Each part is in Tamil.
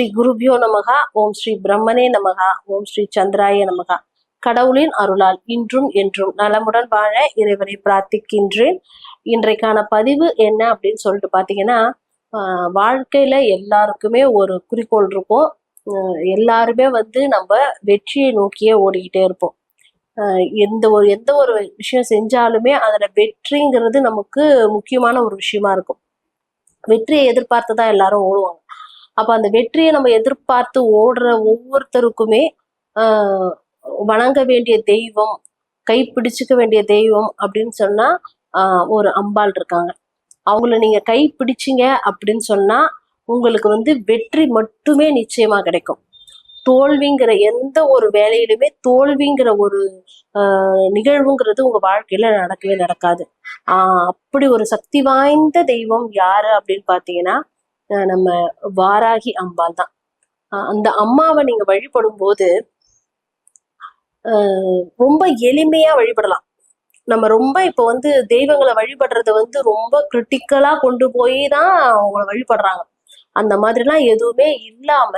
ஸ்ரீ குருபியோ நமகா. ஓம் ஸ்ரீ பிரம்மனே நமகா. ஓம் ஸ்ரீ சந்திராய நமகா. கடவுளின் அருளால் இன்றும் என்றும் நலமுடன் வாழ இறைவனை பிரார்த்திக்கின்றேன். இன்றைக்கான பதிவு என்ன அப்படின்னு சொல்லிட்டு பாத்தீங்கன்னா வாழ்க்கையில எல்லாருக்குமே ஒரு குறிக்கோள் இருக்கும். எல்லாருமே வந்து நம்ம வெற்றியை நோக்கியே ஓடிக்கிட்டே இருப்போம். எந்த ஒரு எந்த ஒரு விஷயம் செஞ்சாலுமே அதில் வெற்றிங்கிறது நமக்கு முக்கியமான ஒரு விஷயமா இருக்கும். வெற்றியை எதிர்பார்த்து தான் எல்லாரும் ஓடுவாங்க. அப்ப அந்த வெற்றியை நம்ம எதிர்பார்த்து ஓடுற ஒவ்வொருத்தருக்குமே ஆஹ் வணங்க வேண்டிய தெய்வம் கை பிடிச்சிக்க வேண்டிய தெய்வம் அப்படின்னு சொன்னா ஒரு அம்பாள் இருக்காங்க. அவங்கள நீங்க கை பிடிச்சீங்க அப்படின்னு சொன்னா உங்களுக்கு வந்து வெற்றி மட்டுமே நிச்சயமா கிடைக்கும். தோல்விங்கிற எந்த ஒரு வேலையிலுமே தோல்விங்கிற ஒரு ஆஹ் நிகழ்வுங்கிறது உங்க வாழ்க்கையில நடக்கவே நடக்காது. ஆஹ் அப்படி ஒரு சக்தி வாய்ந்த தெய்வம் யாரு அப்படின்னு பாத்தீங்கன்னா நம்ம வாராகி அம்பாள் தான். அந்த அம்மாவை நீங்க வழிபடும் போது ஆஹ் ரொம்ப எளிமையா வழிபடலாம். நம்ம ரொம்ப இப்ப வந்து தெய்வங்களை வழிபடுறத வந்து ரொம்ப கிரிட்டிக்கலா கொண்டு போய் தான் அவங்கள வழிபடுறாங்க. அந்த மாதிரிலாம் எதுவுமே இல்லாம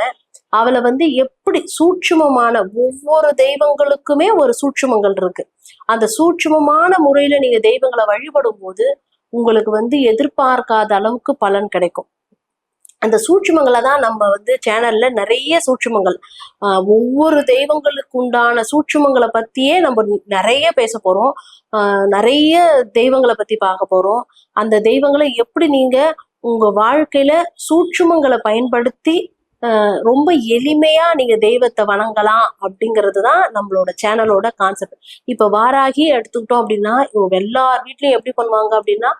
அவளை வந்து எப்படி சூட்சுமமான ஒவ்வொரு தெய்வங்களுக்குமே ஒரு சூட்சுமங்கள் இருக்கு. அந்த சூட்சுமமான முறையில நீங்க தெய்வங்களை வழிபடும் போது உங்களுக்கு வந்து எதிர்பார்க்காத அளவுக்கு பலன் கிடைக்கும். அந்த சூட்சுமங்களை தான் நம்ம வந்து சேனல்ல நிறைய சூட்சுமங்கள். ஒவ்வொரு தெய்வங்களுக்கு உண்டான சூட்சுமங்களை பத்தியே நம்ம நிறைய பேச போறோம். நிறைய தெய்வங்களை பத்தி பார்க்க போறோம். அந்த தெய்வங்களை எப்படி நீங்க உங்க வாழ்க்கையில சூட்சுமங்களை பயன்படுத்தி ரொம்ப எளிமையா நீங்க தெய்வத்தை வணங்கலாம் அப்படிங்கிறது தான் நம்மளோட சேனலோட கான்செப்ட் இப்ப வாராகி எடுத்துக்கிட்டோம் அப்படின்னா இவங்க எல்லார் வீட்லயும் எப்படி பண்ணுவாங்க அப்படின்னா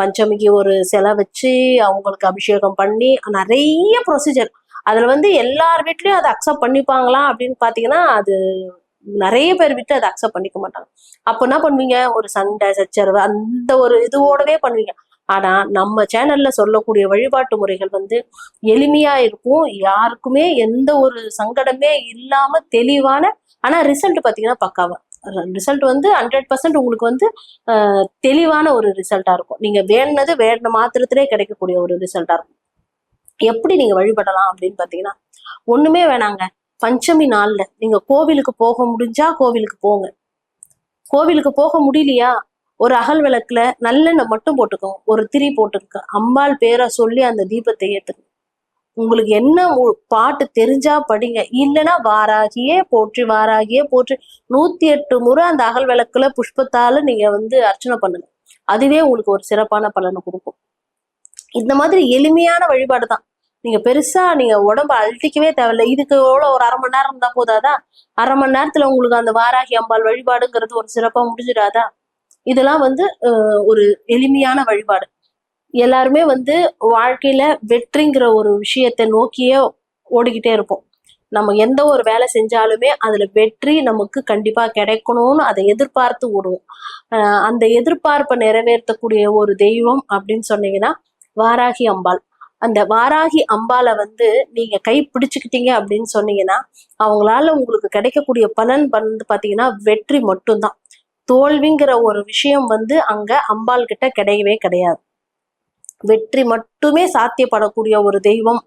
பஞ்சமிக்கு ஒரு சிலை வச்சு அவங்களுக்கு அபிஷேகம் பண்ணி நிறைய ப்ரொசீஜர் அதுல வந்து எல்லார் வீட்லயும் அதை அக்செப்ட் பண்ணிப்பாங்களா அப்படின்னு பாத்தீங்கன்னா அது நிறைய பேர் விட்டு அதை அக்செப்ட் பண்ணிக்க மாட்டாங்க. அப்ப என்ன பண்ணுவீங்க? ஒரு சண்டை சச்சரவு அந்த ஒரு இதுவோடவே பண்ணுவீங்க. ஆனா நம்ம சேனல்ல சொல்லக்கூடிய வழிபாட்டு முறைகள் வந்து எளிமையா இருக்கும். யாருக்குமே எந்த ஒரு சங்கடமே இல்லாம தெளிவான ஆனா ரிசல்ட் பாத்தீங்கன்னா பக்காவா. ரிசல்ட் வந்து ஹண்ட்ரட் பர்சன்ட் உங்களுக்கு வந்து தெளிவான ஒரு ரிசல்ட்டா இருக்கும். நீங்க வேணுனது வேணுன மாத்திரத்திலே கிடைக்கக்கூடிய ஒரு ரிசல்ட்டா இருக்கும். எப்படி நீங்க வழிபடலாம் அப்படின்னு பாத்தீங்கன்னா ஒண்ணுமே வேணாங்க. பஞ்சமி நாள்ல நீங்க கோவிலுக்கு போக முடிஞ்சா கோவிலுக்கு போங்க. கோவிலுக்கு போக முடியலையா? ஒரு அகல் விளக்குல நல்லெண்ணெய் மட்டும் போட்டுக்கோங்க ஒரு திரி போட்டுக்க. அம்பாள் பேரை சொல்லி அந்த தீபத்தை ஏத்துங்க உங்களுக்கு என்ன பாட்டு தெரிஞ்சா படிங்க. இல்லைன்னா வாராகியே போற்றி வாராகியே போற்றி. நூத்தி எட்டு முறை அந்த அகல் விளக்குல புஷ்பத்தால நீங்க வந்து அர்ச்சனை பண்ணுங்க. அதுவே உங்களுக்கு ஒரு சிறப்பான பலனை கொடுக்கும். இந்த மாதிரி எளிமையான வழிபாடு தான். நீங்க பெருசா நீங்க உடம்ப அழட்டிக்கவே தேவையில்ல. இதுக்கு எவ்வளவு ஒரு அரை மணி நேரம் இருந்தா போதாதா? அரை மணி நேரத்துல உங்களுக்கு அந்த வாராகி அம்பாள் வழிபாடுங்கிறது ஒரு சிறப்பா முடிஞ்சிடாதா? இதெல்லாம் வந்து ஒரு எளிமையான வழிபாடு. எல்லாருமே வந்து வாழ்க்கையில வெற்றிங்கிற ஒரு விஷயத்தை நோக்கியே ஓடிக்கிட்டே இருப்போம். நம்ம எந்த ஒரு வேலை செஞ்சாலுமே அதுல வெற்றி நமக்கு கண்டிப்பா கிடைக்கணும்னு அதை எதிர்பார்த்து ஓடுவோம். அந்த எதிர்பார்ப்பை நிறைவேற்றக்கூடிய ஒரு தெய்வம் அப்படின்னு சொன்னீங்கன்னா வாராகி அம்பாள். அந்த வாராகி அம்பாளை வந்து நீங்க கை பிடிச்சுக்கிட்டீங்க அப்படின்னு சொன்னீங்கன்னா அவங்களால உங்களுக்கு கிடைக்கக்கூடிய பலன் வந்து பாத்தீங்கன்னா வெற்றி மட்டும்தான். தோல்விங்கிற ஒரு விஷயம் வந்து அங்க அம்பாள் கிட்ட கிடையவே கிடையாது. வெற்றி மட்டுமே சாத்தியப்படக்கூடிய ஒரு தெய்வம்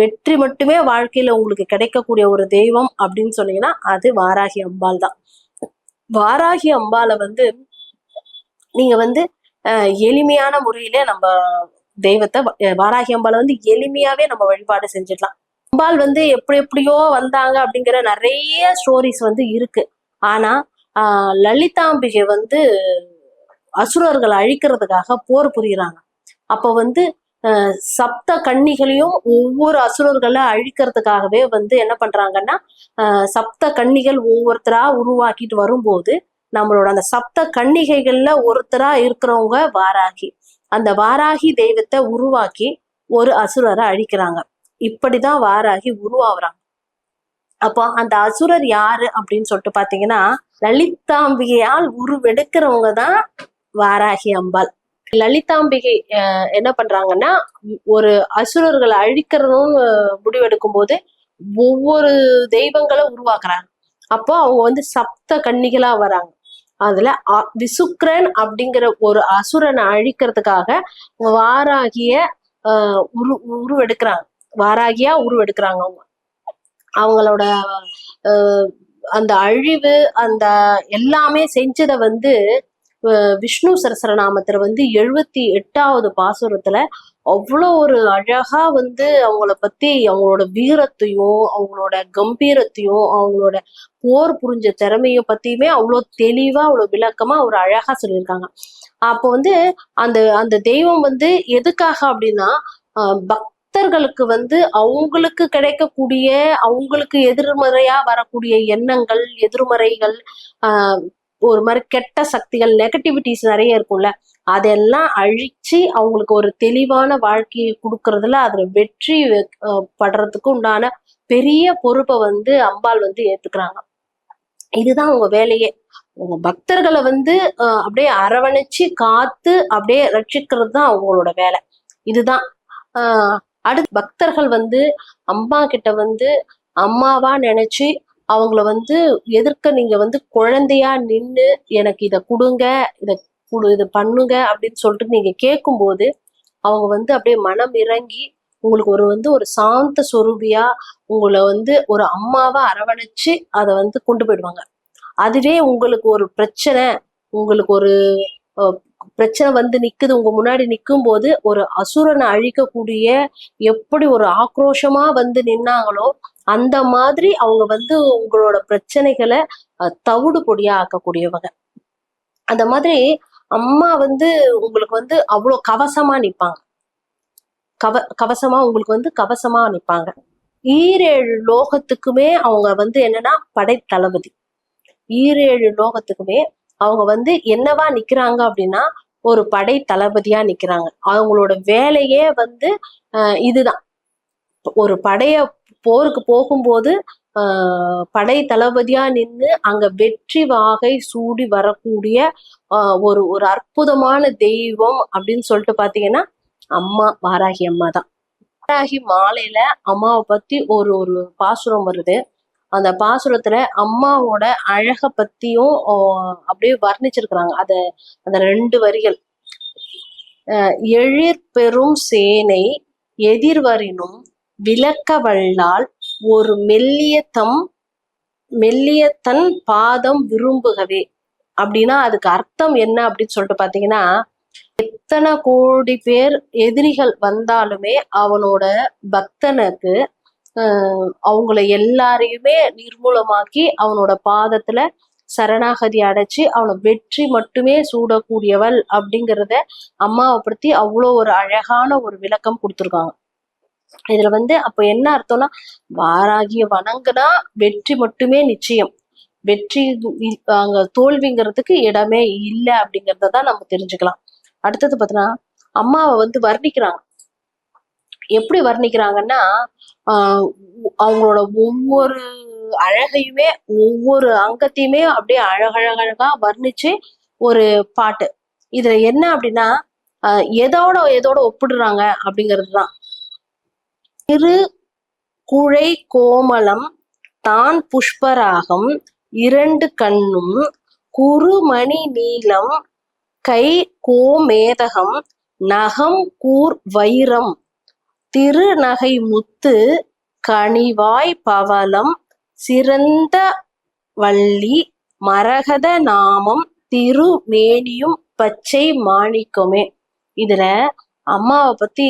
வெற்றி மட்டுமே வாழ்க்கையில உங்களுக்கு கிடைக்கக்கூடிய ஒரு தெய்வம் அப்படின்னு சொன்னீங்கன்னா அது வாராகி அம்பாள் தான். வாராகி அம்பாளை வந்து நீங்க வந்து எளிமையான முறையில நம்ம தெய்வத்தை வாராகி அம்பாளை வந்து எளிமையாவே நம்ம வழிபாடு செஞ்சிடலாம். அம்பாள் வந்து எப்படி எப்படியோ வந்தாங்க அப்படிங்கிற நிறைய ஸ்டோரிஸ் வந்து இருக்கு. ஆனா லலிதாம்பிகை வந்து அசுரர்களை அழிக்கிறதுக்காக போர் புரியுறாங்க. அப்ப வந்து சப்த கன்னிகளையும் ஒவ்வொரு அசுரர்களை அழிக்கிறதுக்காகவே வந்து என்ன பண்றாங்கன்னா சப்த கன்னிகள் ஒவ்வொருத்தரா உருவாக்கிட்டு வரும்போது நம்மளோட அந்த சப்த கன்னிகைகள்ல ஒருத்தரா இருக்கிறவங்க வாராகி அந்த வாராகி தெய்வத்தை உருவாக்கி ஒரு அசுரரை அழிக்கிறாங்க. இப்படிதான் வாராகி உருவாகுறாங்க. அப்போ அந்த அசுரர் யாரு அப்படின்னு சொல்லிட்டு பாத்தீங்கன்னா லலிதாம்பிகையால் உருவெடுக்கிறவங்க தான் வாராகி அம்பாள். லலிதாம்பிகை என்ன பண்றாங்கன்னா ஒரு அசுரர்களை அழிக்கிறதும் முடிவெடுக்கும் போது ஒவ்வொரு தெய்வங்களை உருவாக்குறாங்க. அப்போ அவங்க வந்து சப்த கன்னிகளா வராங்க. அதுல அ- விசுக்ரன் அப்படிங்கிற ஒரு அசுரனை அழிக்கிறதுக்காக வாராகிய ஆஹ் உரு உருவெடுக்கிறாங்க. வாராகியா உருவெடுக்கிறாங்க அவங்க. அவங்களோட அஹ், அந்த அழிவு அந்த எல்லாமே செஞ்சதை வந்து விஷ்ணு சரசரநாமத்துல வந்து எழுபத்தி எட்டாவது பாசுரத்துல அவ்வளோ ஒரு அழகா வந்து அவங்கள பத்தி அவங்களோட வீரத்தையும் அவங்களோட கம்பீரத்தையும் அவங்களோட போர் புரிஞ்ச திறமையும் பத்தியுமே அவ்வளோ தெளிவா அவ்வளோ விளக்கமா ஒரு அழகா சொல்லியிருக்காங்க. அப்போ வந்து அந்த அந்த தெய்வம் வந்து எதுக்காக அப்படின்னா பக் பக்தர்களுக்கு வந்து அவங்களுக்கு கிடைக்கக்கூடிய அவங்களுக்கு எதிர்மறையா வரக்கூடிய எண்ணங்கள் எதிர்மறைகள் ஆஹ் ஒரு மாதிரி கெட்ட சக்திகள் நெகட்டிவிட்டிஸ் நிறைய இருக்கும்ல. அதெல்லாம் அழிச்சு அவங்களுக்கு ஒரு தெளிவான வாழ்க்கையை கொடுக்கறதுல அதுல வெற்றி படுறதுக்கு உண்டான பெரிய பொறுப்பை வந்து அம்பாள் வந்து ஏத்துக்கிறாங்க. இதுதான் அவங்க வேலையே. உங்க பக்தர்களை வந்து அப்படியே அரவணைச்சு காத்து அப்படியே ரட்சிக்கிறது தான் அவங்களோட வேலை. இதுதான். ஆஹ் அடுத்து பக்தர்கள் வந்து அம்மா கிட்ட வந்து அம்மாவா நினைச்சு அவங்கள வந்து எதிர்க்க நீங்க வந்து குழந்தையா நின்னு எனக்கு இத கொடுங்க இத குடு இதை பண்ணுங்க அப்படின்னு சொல்லிட்டு நீங்க கேட்கும்போது அவங்க வந்து அப்படியே மனம் இறங்கி உங்களுக்கு ஒரு வந்து ஒரு சாந்த சொரூபியா உங்களை வந்து ஒரு அம்மாவா அரவணைச்சு அதை வந்து கொண்டு போயிடுவாங்க. அதுவே உங்களுக்கு ஒரு பிரச்சனை உங்களுக்கு ஒரு பிரச்சனை வந்து நிக்குது. உங்க முன்னாடி நிற்கும் போது ஒரு அசுரனை அழிக்கக்கூடிய எப்படி ஒரு ஆக்ரோஷமா வந்து நின்னாங்களோ அந்த மாதிரி அவங்க வந்து உங்களோட பிரச்சனைகளை தவிடு பொடியா ஆக்கக்கூடியவங்க. அந்த மாதிரி அம்மா வந்து உங்களுக்கு வந்து அவ்வளோ கவசமா நிப்பாங்க. கவ கவசமா உங்களுக்கு வந்து கவசமா நிப்பாங்க. ஈரேழு லோகத்துக்குமே அவங்க வந்து என்னன்னா படைத்தளபதி. ஈரேழு லோகத்துக்குமே அவங்க வந்து என்னவா நிக்கிறாங்க அப்படின்னா ஒரு படை தளபதியா நிக்கிறாங்க. அவங்களோட வேலையே வந்து ஆஹ் இதுதான். ஒரு படைய போருக்கு போகும்போது ஆஹ் படை தளபதியா நின்று அங்க வெற்றி வாகை சூடி வரக்கூடிய ஆஹ் ஒரு ஒரு அற்புதமான தெய்வம் அப்படின்னு சொல்லிட்டு பாத்தீங்கன்னா அம்மா வாராகி அம்மா தான் வாராகி மாலையில அம்மாவை பத்தி ஒரு ஒரு பாசுரம் வருது. அந்த பாசுரத்துல அம்மாவோட அழக பத்தியும் அப்படியே வர்ணிச்சிருக்கிறாங்க. அத அந்த ரெண்டு வரிகள். அஹ் எழிற் பெரும் சேனை எதிர்வரினும் விளக்க வல்லால் ஒரு மெல்லிய தம் மெல்லிய தன் பாதம் விரும்புகவே. அப்படின்னா அதுக்கு அர்த்தம் என்ன அப்படின்னு சொல்லிட்டு பாத்தீங்கன்னா எத்தனை கோடி பேர் எதிரிகள் வந்தாலுமே அவனோட பக்தனுக்கு அவங்கள எல்லாரையுமே நிர்மூலமாக்கி அவனோட பாதத்துல சரணாகதி அடைச்சு அவனை வெற்றி மட்டுமே சூடக்கூடியவள் அப்படிங்கிறத அம்மாவை பத்தி அவ்வளோ ஒரு அழகான ஒரு விளக்கம் கொடுத்துருக்காங்க. இதுல வந்து அப்ப என்ன அர்த்தம்னா வாராகிய வணங்குனா வெற்றி மட்டுமே நிச்சயம். வெற்றி அங்க தோல்விங்கிறதுக்கு இடமே இல்லை அப்படிங்கிறத தான் நம்ம தெரிஞ்சுக்கலாம். அடுத்தது பார்த்தீங்கன்னா அம்மாவை வந்து வர்ணிக்கிறாங்க. எப்படி வர்ணிக்கிறாங்கன்னா ஆஹ் அவங்களோட ஒவ்வொரு அழகையுமே ஒவ்வொரு அங்கத்தையுமே அப்படியே அழகழகழகா வர்ணிச்சு ஒரு பாட்டு. இதுல என்ன அப்படின்னா ஆஹ் எதோட எதோட ஒப்பிடுறாங்க அப்படிங்கிறது தான் திரு குழை கோமலம் தான் புஷ்பராகம் இரண்டு கண்ணும் குறுமணி நீலம் கை கோமேதகம் நகம் கூர் வைரம். திருநகை முத்து கனிவாய் பவளம் சிறந்த வள்ளி மரகத நாமம் திருமேனியும் பச்சை மாணிக்கமே. இதுல அம்மாவை பத்தி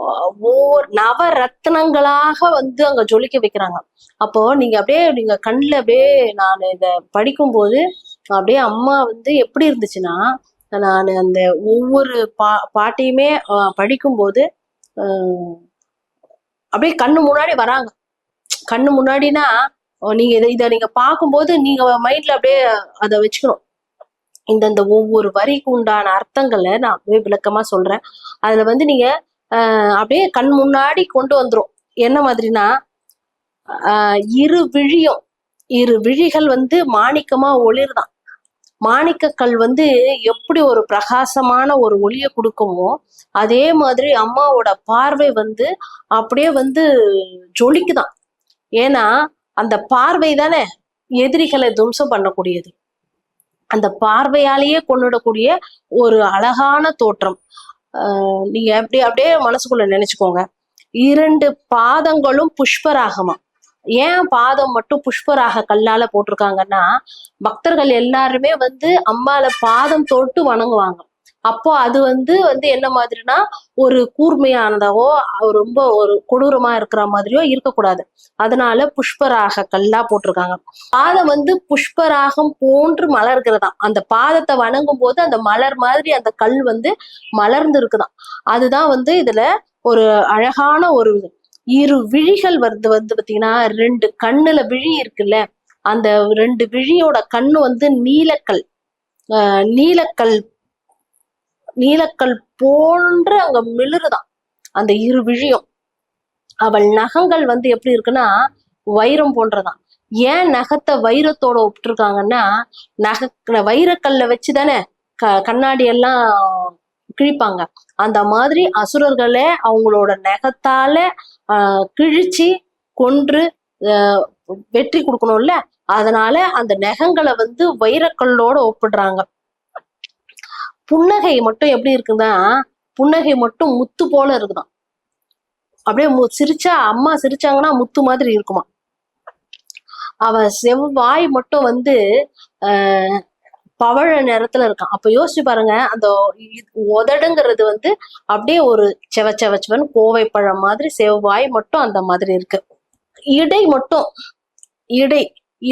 அஹ், ஒவ்வொரு நவரத்னங்களாக வந்து அங்க ஜொலிக்க வைக்கிறாங்க. அப்போ நீங்க அப்படியே நீங்க கண்ணுல அப்படியே நான் இதை படிக்கும்போது அப்படியே அம்மா வந்து எப்படி இருந்துச்சுன்னா நான் அந்த ஒவ்வொரு பா பாட்டையுமே படிக்கும்போது அப்படியே கண்ணு முன்னாடி வராங்க. கண்ணு முன்னாடினா நீங்க இதை இதை நீங்க பார்க்கும்போது நீங்க மைண்ட்ல அப்படியே அதை வச்சுக்கணும். இந்தந்த ஒவ்வொரு வரிக்கு உண்டான அர்த்தங்களை நான் அப்படியே விளக்கமா சொல்றேன். அதுல வந்து நீங்க அப்படியே கண் முன்னாடி கொண்டு வந்துரும். என்ன மாதிரினா ஆஹ் இரு விழியும். இரு விழிகள் வந்து மாணிக்கமா ஒளிர்தான். மாணிக்கக்கல் வந்து எப்படி ஒரு பிரகாசமான ஒரு ஒளியை கொடுக்குமோ அதே மாதிரி அம்மாவோட பார்வை வந்து அப்படியே வந்து ஜொலிக்குதான். ஏன்னா அந்த பார்வை தானே எதிரிகளை துவம்சம் பண்ணக்கூடியது. அந்த பார்வையாலேயே கொண்டுடக்கூடிய ஒரு அழகான தோற்றம். ஆஹ் நீங்க அப்படி அப்படியே மனசுக்குள்ள நினைச்சுக்கோங்க. இரண்டு பாதங்களும் புஷ்பராகமா. ஏன் பாதம் மட்டும் புஷ்பராக கல்லால போட்டிருக்காங்கன்னா பக்தர்கள் எல்லாருமே வந்து அம்பால பாதம் தொட்டு வணங்குவாங்க. அப்போ அது வந்து வந்து என்ன மாதிரினா ஒரு கூர்மையானதாவோ ரொம்ப ஒரு கொடூரமா இருக்கிற மாதிரியோ இருக்கக்கூடாது. அதனால புஷ்பராக கல்லா போட்டிருக்காங்க. பாதம் வந்து புஷ்பராகம் போன்று மலர்கிறதாம் அந்த பாதத்தை வணங்கும் போது அந்த மலர் மாதிரி அந்த கல் வந்து மலர்ந்து இருக்குதான் அதுதான் வந்து இதுல ஒரு அழகான ஒரு இரு விழிகள் வருது வந்து பாத்தீங்கன்னா ரெண்டு கண்ணுல விழி இருக்குல்ல அந்த ரெண்டு விழியோட கண்ணு வந்து நீலக்கல் ஆஹ் நீலக்கல் நீலக்கல் போன்று அங்க மிளிருதான் அந்த இரு விழியும். அவள் நகங்கள் வந்து எப்படி இருக்குன்னா வைரம் போன்றதான். ஏன் நகத்தை வைரத்தோட ஒப்பிட்டிருக்காங்கன்னா நக வைரக்கல்ல வச்சுதானே க கண்ணாடி எல்லாம் கிழிப்பாங்க. அந்த மாதிரி அசுரர்களே அவங்களோட நகத்தால கிழிச்சு கொன்று வெற்றி கொடுக்கணும்ல? அதனால அந்த நகங்களை வந்து வைரக்கல்லோட ஒப்பிடுறாங்க. புன்னகை மட்டும் எப்படி இருக்குன்னா புன்னகை மட்டும் முத்து போல இருக்குதான். அப்படியே சிரிச்சா அம்மா சிரிச்சாங்கன்னா முத்து மாதிரி இருக்குமா. அவ செவ்வாய் மட்டும் வந்து ஆஹ் பவழ நிறத்துல இருக்கான். அப்ப யோசிச்சு பாருங்க அந்த உதடுங்கிறது வந்து அப்படியே ஒரு செவ செவ கோவைப்பழம் கோவை பழம் மாதிரி செவ்வாய் மட்டும் அந்த மாதிரி இருக்கு. இடை மட்டும் இடை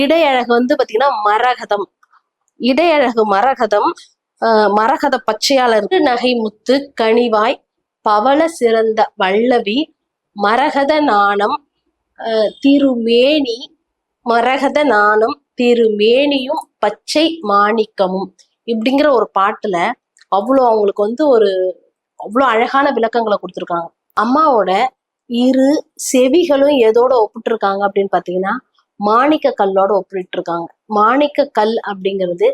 இடை அழகு வந்து பாத்தீங்கன்னா மரகதம். இடை அழகு மரகதம் மரகத பச்சையால இருக்கு. நகை முத்து கனிவாய் பவள சிறந்த வல்லவி மரகத நாணம் திருமேனி மரகத நாணம் திருமேனியும் பச்சை மாணிக்கமும் இப்படிங்கிற ஒரு பாட்டுல அவ்வளோ அவங்களுக்கு வந்து ஒரு அவ்வளோ அழகான விளக்கங்களை கொடுத்துருக்காங்க. அம்மாவோட இரு செவிகளும் எதோட ஒப்பிட்டுருக்காங்க அப்படின்னு பார்த்தீங்கன்னா மாணிக்க கல்லோட ஒப்பிட்டு இருக்காங்க மாணிக்க கல் அப்படிங்கிறது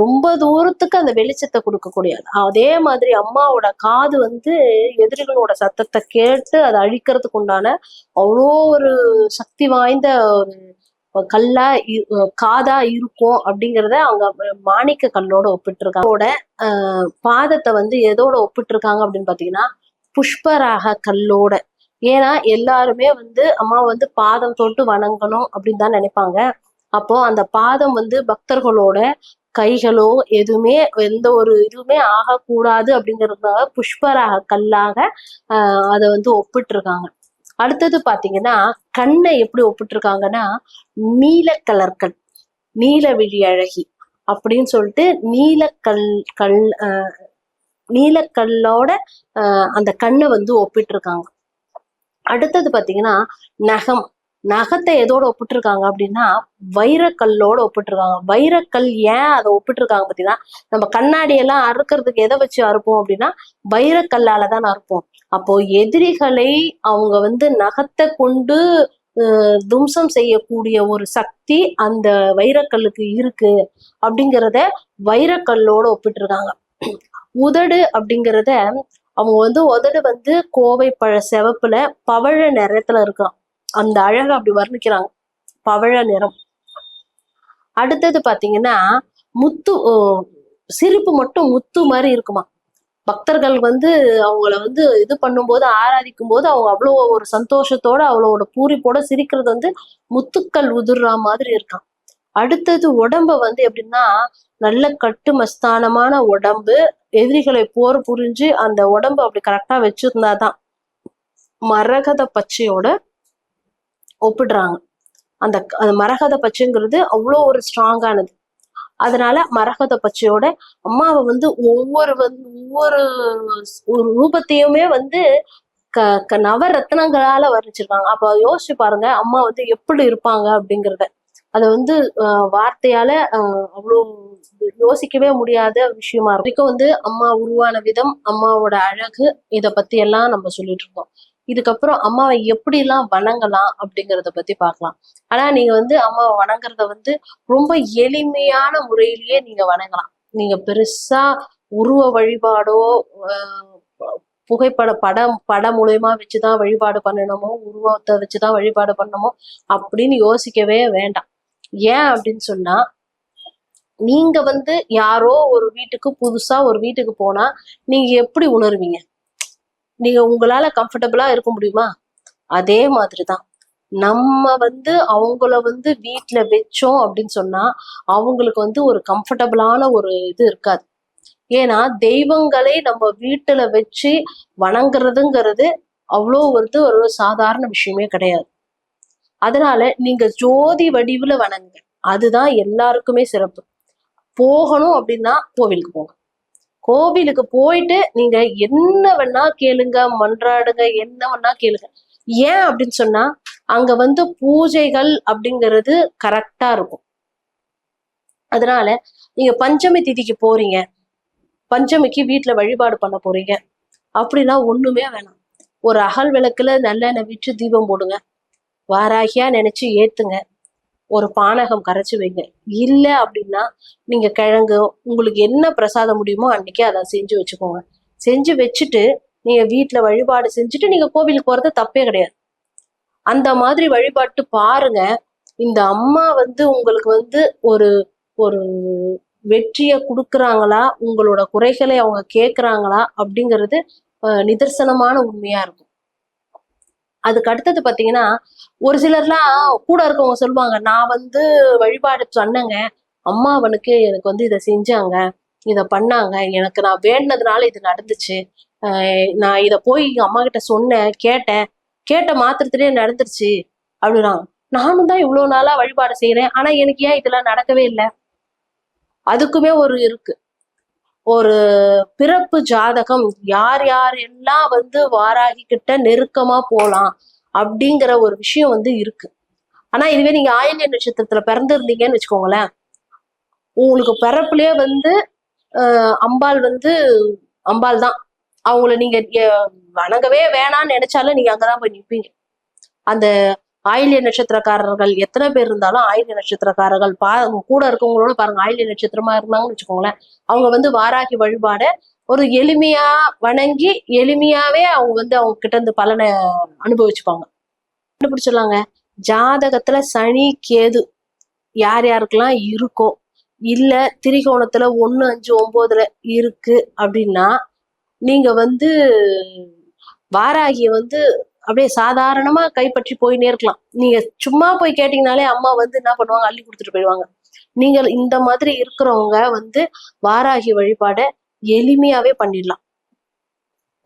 ரொம்ப தூரத்துக்கு அந்த வெளிச்சத்தை கொடுக்கக்கூடியது. அதே மாதிரி அம்மாவோட காது வந்து எதிரிகளோட சத்தத்தை கேட்டு அதை அழிக்கிறதுக்கு உண்டான அவ்வளோ ஒரு சக்தி வாய்ந்த ஒரு கல்லா இ- காதா இருக்கும் அப்படிங்கிறத அவங்க மாணிக்க கல்லோட ஒப்பிட்டிருக்காங்க. பாதத்தை வந்து எதோட ஒப்பிட்டிருக்காங்க அப்படின்னு பாத்தீங்கன்னா புஷ்பராக கல்லோட. ஏன்னா எல்லாருமே வந்து அம்மா வந்து பாதம் தொட்டு வணங்கணும் அப்படின்னு தான் நினைப்பாங்க. அப்போ அந்த பாதம் வந்து பக்தர்களோட கைகளோ எதுவுமே எந்த ஒரு இதுவுமே ஆகக்கூடாது அப்படிங்கிறதுக்காக புஷ்பராக கல்லாக ஆஹ் அதை வந்து ஒப்பிட்டிருக்காங்க. அடுத்தது பாத்தீங்கன்னா கண்ணை எப்படி ஒப்பிட்டிருக்காங்கன்னா நீல கலர் கண் நீல விழி அழகி அப்படின்னு சொல்லிட்டு நீலக்கல் கல் ஆஹ் நீலக்கல்லோட அந்த கண்ணை வந்து ஒப்பிட்டிருக்காங்க. அடுத்தது பாத்தீங்கன்னா நகம் நகத்தை எதோட ஒப்பிட்டிருக்காங்க அப்படின்னா வைரக்கல்லோட ஒப்பிட்டிருக்காங்க. வைரக்கல் ஏன் அதை ஒப்பிட்டிருக்காங்க பாத்தீங்கன்னா நம்ம கண்ணாடியெல்லாம் அறுக்கிறதுக்கு எதை வச்சு அறுப்போம் அப்படின்னா வைரக்கல்லால தான் அறுப்போம். அப்போ எதிரிகளை அவங்க வந்து நகத்தை கொண்டு தும்சம் செய்யக்கூடிய ஒரு சக்தி அந்த வைரக்கல்லுக்கு இருக்கு அப்படிங்கிறத வைரக்கல்லோட ஒப்பிட்டிருக்காங்க. உதடு அப்படிங்கிறத அவங்க வந்து உதடு வந்து கோவை பழ செவப்புல பவழ நிறத்துல இருக்கான் அந்த அழகை அப்படி வர்ணிக்கிறாங்க. பவழ நிறம். அடுத்தது பாத்தீங்கன்னா முத்து சிரிப்பு மட்டும் முத்து மாதிரி இருக்குமா? பக்தர்கள் வந்து அவங்கள வந்து இது பண்ணும்போது ஆராதிக்கும் போது அவங்க அவ்வளோ ஒரு சந்தோஷத்தோட அவளோட பூரிப்போட சிரிக்கிறது வந்து முத்துக்கள் உதிர்ற மாதிரி இருக்கான். அடுத்தது உடம்ப வந்து எப்படின்னா நல்ல கட்டு மஸ்தானமான உடம்பு எதிரிகளை போர் புரிஞ்சு அந்த உடம்ப அப்படி கரெக்டா வச்சிருந்தாதான். மரகத பச்சையோட ஒப்பிடுறாங்க. அந்த மரகத பச்சைங்கிறது அவ்வளோ ஒரு ஸ்ட்ராங்கானது அதனால மரகத பச்சையோட அம்மாவை வந்து ஒவ்வொரு வந்து ஒவ்வொரு ஒரு ரூபத்தையுமே வந்து க க நவரத்னங்களால வர்ணிச்சிருக்காங்க. அப்ப யோசிச்சு பாருங்க அம்மா வந்து எப்படி இருப்பாங்க அப்படிங்கிறத. அதை வந்து ஆஹ் வார்த்தையால அவ்வளோ யோசிக்கவே முடியாத விஷயமா இருக்கும். வரைக்கும் வந்து அம்மா உருவான விதம் அம்மாவோட அழகு இத பத்தி எல்லாம் நம்ம சொல்லிட்டு இருக்கோம். இதுக்கப்புறம் அம்மாவை எப்படி எல்லாம் வணங்கலாம் அப்படிங்கறத பத்தி பார்க்கலாம். ஆனா நீங்க வந்து அம்மாவை வணங்குறத வந்து ரொம்ப எளிமையான முறையிலேயே நீங்க வணங்கலாம். நீங்க பெருசா உருவ வழிபாடோ புகைப்பட படம் படம் மூலியமா வச்சுதான் வழிபாடு பண்ணணுமோ உருவத்தை வச்சுதான் வழிபாடு பண்ணணுமோ அப்படின்னு யோசிக்கவே வேண்டாம். ஏன் அப்படின்னு சொன்னா நீங்க வந்து யாரோ ஒரு வீட்டுக்கு புதுசா ஒரு வீட்டுக்கு போனா நீங்க எப்படி உணர்வீங்க? நீங்க உங்களால கம்ஃபர்டபுளா இருக்க முடியுமா? அதே மாதிரிதான். நம்ம வந்து அவங்கள வந்து வீட்டுல வச்சோம் அப்படின்னு சொன்னா அவங்களுக்கு வந்து ஒரு கம்ஃபர்டபுளான ஒரு இது இருக்காது. ஏன்னா தெய்வங்களை நம்ம வீட்டுல வச்சு வணங்குறதுங்கிறது அவ்வளோ வந்து ஒரு சாதாரண விஷயமே கிடையாது. அதனால நீங்க ஜோதி வடிவுல வணங்குங்க. அதுதான் எல்லாருக்குமே சிறப்பு. போகணும் அப்படின்னா கோவிலுக்கு போங்க. கோவிலுக்கு போயிட்டு நீங்க என்ன வேணா கேளுங்க மன்றாடுங்க என்ன வேணா கேளுங்க. ஏன் அப்படின்னு சொன்னா அங்க வந்து பூஜைகள் அப்படிங்கிறது கரெக்டா இருக்கும். அதனால நீங்க பஞ்சமி திதிக்கு போறீங்க. பஞ்சமிக்கு வீட்டுல வழிபாடு பண்ண போறீங்க. அப்படின்னா ஒண்ணுமே வேணாம். ஒரு அகல் விளக்குல நல்லெண்ணெய் விட்டு தீபம் போடுங்க. வாராகியா நினைச்சு ஏத்துங்க. ஒரு பானகம் கரைச்சி வைங்க. இல்லை அப்படின்னா நீங்க கிழங்கு உங்களுக்கு என்ன பிரசாதம் முடியுமோ அன்னைக்கே அதை செஞ்சு வச்சுக்கோங்க. செஞ்சு வச்சுட்டு நீங்க வீட்டுல வழிபாடு செஞ்சுட்டு நீங்க கோவிலுக்கு போறது தப்பே கிடையாது. அந்த மாதிரி வழிபாட்டு பாருங்க. இந்த அம்மா வந்து உங்களுக்கு வந்து ஒரு ஒரு வெற்றியை கொடுக்குறாங்களா? உங்களோட குறைகளை அவங்க கேட்குறாங்களா அப்படிங்கிறது நிதர்சனமான உண்மையா இருக்கும். அதுக்கு அடுத்தது பாத்தீங்கன்னா ஒரு சிலர்லாம் கூட இருக்கவங்க சொல்லுவாங்க நான் வந்து வழிபாடு சொன்னேங்க. அம்மா அவனுக்கு எனக்கு வந்து இதை செஞ்சாங்க. இதை பண்ணாங்க. எனக்கு நான் வேண்டினதுனால இது நடந்துச்சு. நான் இதை போய் எங்க அம்மா கிட்ட சொன்னேன் கேட்டேன். கேட்ட மாத்திரத்திலேயே நடந்துருச்சு. அப்படின்னா நானும் தான் இவ்வளவு நாளா வழிபாடு செய்யறேன் ஆனா எனக்கு ஏன் இதெல்லாம் நடக்கவே இல்லை? அதுக்குமே ஒரு இருக்கு. ஒரு பிறப்பு ஜாதகம் யார் யார் எல்லாம் வந்து வாராகி கிட்ட நெருக்கமா போலாம் அப்படிங்கிற ஒரு விஷயம் வந்து இருக்கு. ஆனா இதுவே நீங்க ஆயில்ய நட்சத்திரத்துல பிறந்திருந்தீங்கன்னு வச்சுக்கோங்களேன். உங்களுக்கு பிறப்புலயே வந்து அம்பாள் வந்து அம்பாள் தான். அவங்கள நீங்க வணங்கவே வேணாம்னு நினைச்சாலும் நீங்க அங்கதான் போய் நிற்பீங்க அந்த ஆயில்ய நட்சத்திரக்காரர்கள் எத்தனை பேர் இருந்தாலும் ஆயில்ய நட்சத்திரக்காரர்கள் பா கூட இருக்கவங்களோட பாருங்க ஆயில்ய நட்சத்திரமா இருந்தாங்கன்னு வச்சுக்கோங்களேன். அவங்க வந்து வாராகி வழிபாட ஒரு எளிமையா வணங்கி எளிமையாவே அவங்க வந்து அவங்க கிட்ட இருந்து பலனை அனுபவிச்சுப்பாங்க. கண்டுபிடிச்சிடலாங்க. ஜாதகத்துல சனி கேது யார் யாருக்கெல்லாம் இருக்கோ இல்ல திரிகோணத்துல ஒன்னு அஞ்சு ஒன்பதுல இருக்கு அப்படின்னா நீங்க வந்து வாராகிய வந்து அப்படியே சாதாரணமா கைப்பற்றி போயினே இருக்கலாம் நீங்க சும்மா போய் கேட்டீங்கனாலே அம்மா வந்து என்ன பண்ணுவாங்க? அள்ளி கொடுத்துட்டு போயிடுவாங்க. நீங்கள் இந்த மாதிரி இருக்கிறவங்க வந்து வாராகி வழிபாட எளிமையாவே பண்ணிடலாம்.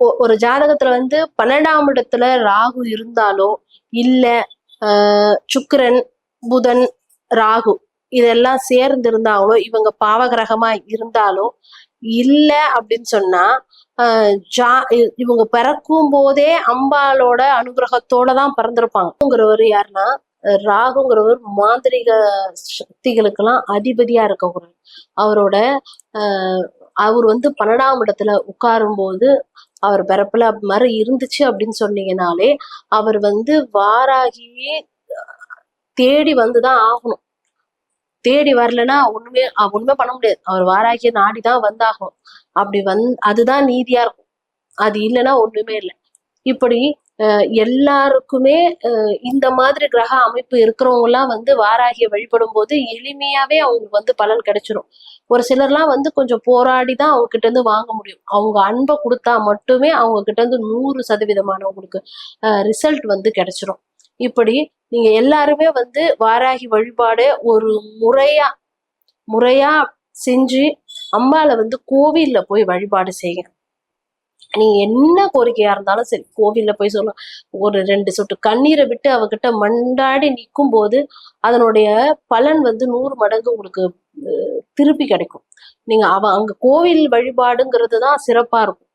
ஒ- ஒரு ஜாதகத்துல வந்து பன்னெண்டாம் இடத்துல ராகு இருந்தாலோ இல்ல ஆஹ் சுக்கிரன் புதன் ராகு இதெல்லாம் சேர்ந்து இருந்தாங்களோ இவங்க பாவகிரகமா இருந்தாலோ இல்ல அப்படின்னு சொன்னா ஜா இ- இவங்க பிறக்கும் போதே அம்பாளோட அனுகிரகத்தோட தான் பிறந்திருப்பாங்கங்கிறவர் யாருன்னா ராகுங்கிறவர் மாந்திரிக சக்திகளுக்கெல்லாம் அதிபதியா இருக்கவர் அவரோட அவர் வந்து பன்னெண்டாம் இடத்துல உட்காரும் போது அவர் பிறப்புல மாதிரி இருந்துச்சு அப்படின்னு சொன்னீங்கனாலே அவர் வந்து வாராகியே தேடி வந்துதான் ஆகணும். தேடி வரலன்னா ஒண்ணுமே ஒண்ணுமே பண்ண முடியாது. அவர் வாராகிய நாடிதான் வந்தாகும். அப்படி வந் அதுதான் நீதியா இருக்கும். அது இல்லைன்னா ஒண்ணுமே இல்லை. இப்படி எல்லாருக்குமே இந்த மாதிரி கிரக அமைப்பு இருக்கிறவங்க எல்லாம் வந்து வாராகிய வழிபடும் போது எளிமையாவே அவங்களுக்கு வந்து பலன் கிடைச்சிரும். ஒரு சிலர்லாம் வந்து கொஞ்சம் போராடி தான் அவங்க கிட்ட இருந்து வாங்க முடியும். அவங்க அன்பை கொடுத்தா மட்டுமே அவங்க கிட்ட இருந்து நூறு சதவீதமானவங்களுக்கு ரிசல்ட் வந்து கிடைச்சிரும். இப்படி நீங்க எல்லாருமே வந்து வாராகி வழிபாடு ஒரு முறையா முறையா செஞ்சு அம்பாளை வந்து கோவில்ல போய் வழிபாடு செய்யுங்க. நீங்க என்ன கோரிக்கையா இருந்தாலும் சரி கோவில்ல போய் சொல்லலாம் ஒரு ரெண்டு சொட்டு கண்ணீரை விட்டு அவகிட்ட மண்டாடி நிற்கும் போது அதனுடைய பலன் வந்து நூறு மடங்கு உங்களுக்கு திருப்பி கிடைக்கும். நீங்க அவ அங்க கோவில் வழிபாடுங்கிறது தான் சிறப்பா இருக்கும்.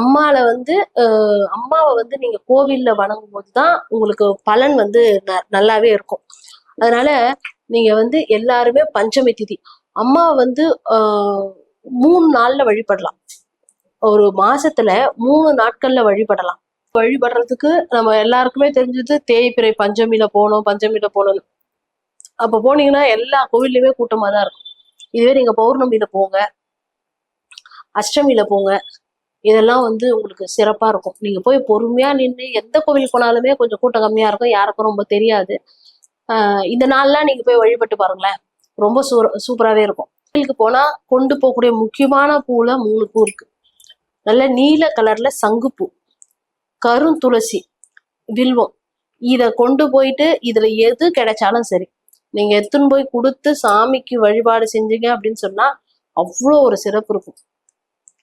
அம்மால வந்து அம்மாவை வந்து நீங்க கோவில்ல வணங்கும் போதுதான் உங்களுக்கு பலன் வந்து ந- நல்லாவே இருக்கும். அதனால நீங்க வந்து எல்லாருமே பஞ்சமி திதி. அம்மா வந்து ஆஹ் மூணு நாள்ல வழிபடலாம். ஒரு மாசத்துல மூணு நாட்கள்ல வழிபடலாம். வழிபடுறதுக்கு நம்ம எல்லாருக்குமே தெரிஞ்சது தேய்பிறை பஞ்சமியில போகணும் பஞ்சமியில போகணும் அப்ப போனீங்கன்னா எல்லா கோவில்லையுமே கூட்டமா தான் இருக்கும். இதுவே நீங்க பௌர்ணமியில போங்க அஷ்டமியில போங்க இதெல்லாம் வந்து உங்களுக்கு சிறப்பா இருக்கும். நீங்க போய் பொறுமையா நின்று எந்த கோவில் போனாலுமே கொஞ்சம் கூட்டம் கம்மியா இருக்கும். யாருக்கும் ரொம்ப தெரியாது. ஆஹ் இந்த நாள்லாம் நீங்க போய் வழிபட்டு பாருங்களேன். ரொம்ப சூ சூப்பராகவே இருக்கும். கோவிலுக்கு போனா கொண்டு போகக்கூடிய முக்கியமான பூல மூணு பூ இருக்கு. நல்ல நீல கலர்ல சங்குப்பூ கருந்துளசி வில்வம். இத கொண்டு போயிட்டு இதுல எது கிடைச்சாலும் சரி நீங்க எடுத்துன்னு போய் கொடுத்து சாமிக்கு வழிபாடு செஞ்சீங்க அப்படின்னு சொன்னா அவ்வளோ ஒரு சிறப்பு இருக்கும்.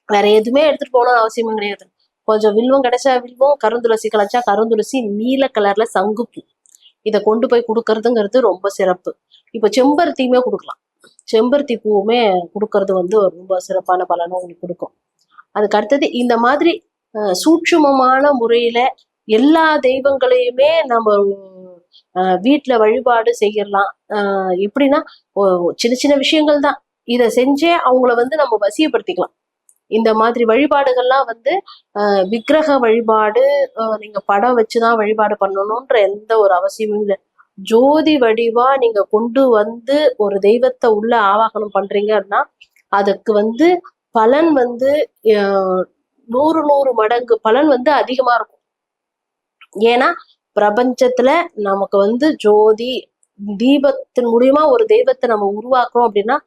வேற எதுவுமே எடுத்துட்டு போகணும்னு அவசியமும் கிடையாது. கொஞ்சம் வில்வம் கிடைச்சா வில்வம் கருந்துளசி கிடைச்சா கருந்துளசி நீல கலர்ல சங்குப்பூ. இதை கொண்டு போய் கொடுக்கறதுங்கிறது ரொம்ப சிறப்பு. இப்போ செம்பருத்தியுமே கொடுக்கலாம். செம்பருத்தி பூவுமே கொடுக்கறது வந்து ரொம்ப சிறப்பான பலனும் உங்களுக்கு கொடுக்கும். அதுக்கு அடுத்தது இந்த மாதிரி சூட்சுமமான முறையில எல்லா தெய்வங்களையுமே நம்ம அஹ், வழிபாடு செய்யலாம். அஹ், எப்படின்னா சின்ன சின்ன விஷயங்கள் தான். இதை செஞ்சே அவங்கள வந்து நம்ம வசியப்படுத்திக்கலாம். இந்த மாதிரி வழிபாடுகள்லாம் வந்து விக்கிரக வழிபாடு நீங்க படம் வச்சுதான் வழிபாடு பண்ணணும்ன்ற எந்த ஒரு அவசியமும் இல்லை. ஜோதி வடிவா நீங்க கொண்டு வந்து ஒரு தெய்வத்தை உள்ள ஆவாகனம் பண்றீங்க அப்படின்னா அதுக்கு வந்து பலன் வந்து நூறு நூறு மடங்கு பலன் வந்து அதிகமா இருக்கும். ஏன்னா பிரபஞ்சத்துல நமக்கு வந்து ஜோதி தீபத்தின் மூலியமா ஒரு தெய்வத்தை நம்ம உருவாக்குறோம் அப்படின்னா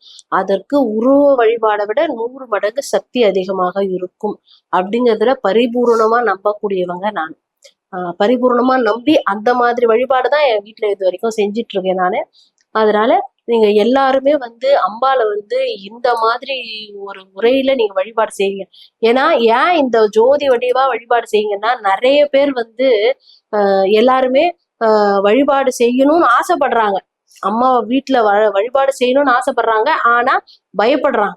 அதற்கு உருவ வழிபாடை விட நூறு மடங்கு சக்தி அதிகமாக இருக்கும். அப்படிங்கிறதுல பரிபூர்ணமா நம்பக்கூடியவங்க நான். ஆஹ் நம்பி அந்த மாதிரி வழிபாடு தான் என் வீட்டுல இது வரைக்கும் செஞ்சிட்டு இருக்கேன் நானு. அதனால நீங்க எல்லாருமே வந்து அம்பால வந்து இந்த மாதிரி ஒரு முறையில நீங்க வழிபாடு செய்யுங்க. ஏன்னா ஏன் இந்த ஜோதி வடிவா வழிபாடு செய்யுங்கன்னா நிறைய பேர் வந்து எல்லாருமே வழிபாடு செய்யணும்னு ஆசைப்படுறாங்க. அம்மா வீட்டுல வ வழிபாடு செய்யணும்னு ஆசைப்படுறாங்க. ஆனா பயப்படுறாங்க.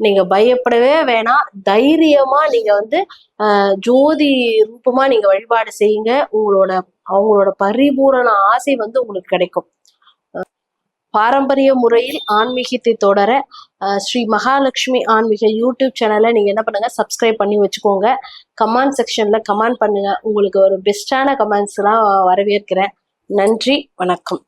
நீங்க பயப்படவே வேணாம். தைரியமா நீங்க வந்து ஆஹ் ஜோதி ரூபமா நீங்க வழிபாடு செய்யுங்க. உங்களோட அவங்களோட பரிபூரண ஆசை வந்து உங்களுக்கு கிடைக்கும். பாரம்பரிய முறையில் ஆன்மீகத்தை தொடர ஸ்ரீ மகாலட்சுமி ஆன்மீக யூடியூப் சேனலை நீங்க என்ன பண்ணுங்க சப்ஸ்கிரைப் பண்ணி வச்சுக்கோங்க. கமெண்ட் செக்ஷன்ல கமெண்ட் பண்ணுங்க. உங்களுக்கு ஒரு பெஸ்டான கமெண்ட்ஸ் எல்லாம் வரவேற்கிறேன். நன்றி வணக்கம்.